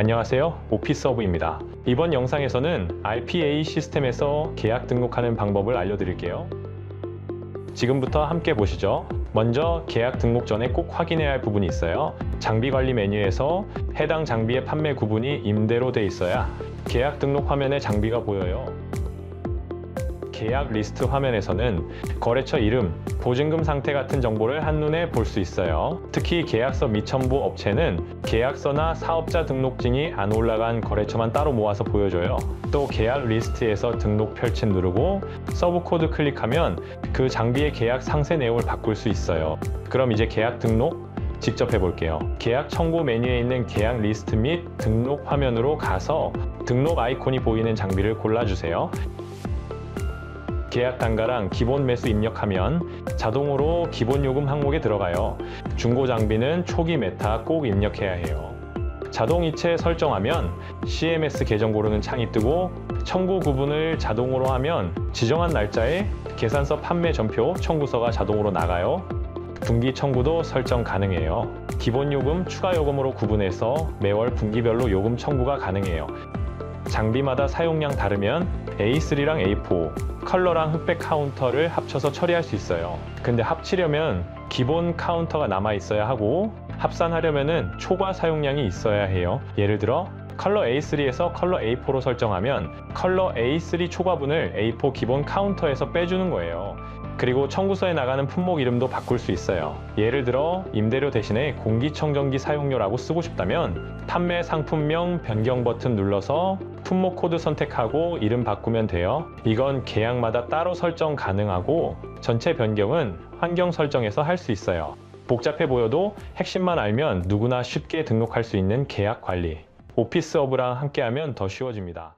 안녕하세요. 오피스허브입니다. 이번 영상에서는 RPA 시스템에서 계약 등록하는 방법을 알려드릴게요. 지금부터 함께 보시죠. 먼저 계약 등록 전에 꼭 확인해야 할 부분이 있어요. 장비 관리 메뉴에서 해당 장비의 판매 구분이 임대로 돼 있어야 계약 등록 화면에 장비가 보여요. 계약 리스트 화면에서는 거래처 이름, 보증금 상태 같은 정보를 한눈에 볼 수 있어요. 특히 계약서 미첨부 업체는 계약서나 사업자 등록증이 안 올라간 거래처만 따로 모아서 보여줘요. 또 계약 리스트에서 등록 펼침 누르고 서브 코드 클릭하면 그 장비의 계약 상세 내용을 바꿀 수 있어요. 그럼 이제 계약 등록 직접 해볼게요. 계약 청구 메뉴에 있는 계약 리스트 및 등록 화면으로 가서 등록 아이콘이 보이는 장비를 골라주세요. 계약 단가랑 기본 매수 입력하면 자동으로 기본 요금 항목에 들어가요. 중고 장비는 초기 메타 꼭 입력해야 해요. 자동 이체 설정하면 CMS 계정 고르는 창이 뜨고 청구 구분을 자동으로 하면 지정한 날짜에 계산서 판매 전표 청구서가 자동으로 나가요. 분기 청구도 설정 가능해요. 기본 요금, 추가 요금으로 구분해서 매월 분기별로 요금 청구가 가능해요. 장비마다 사용량 다르면 A3랑 A4 컬러랑 흑백 카운터를 합쳐서 처리할 수 있어요. 근데 합치려면 기본 카운터가 남아 있어야 하고 합산하려면은 초과 사용량이 있어야 해요. 예를 들어 컬러 A3에서 컬러 A4로 설정하면 컬러 A3 초과분을 A4 기본 카운터에서 빼주는 거예요. 그리고 청구서에 나가는 품목 이름도 바꿀 수 있어요. 예를 들어 임대료 대신에 공기청정기 사용료라고 쓰고 싶다면 판매 상품명 변경 버튼 눌러서 품목 코드 선택하고 이름 바꾸면 돼요. 이건 계약마다 따로 설정 가능하고 전체 변경은 환경 설정에서 할 수 있어요. 복잡해 보여도 핵심만 알면 누구나 쉽게 등록할 수 있는 계약 관리. 오피스허브랑 함께하면 더 쉬워집니다.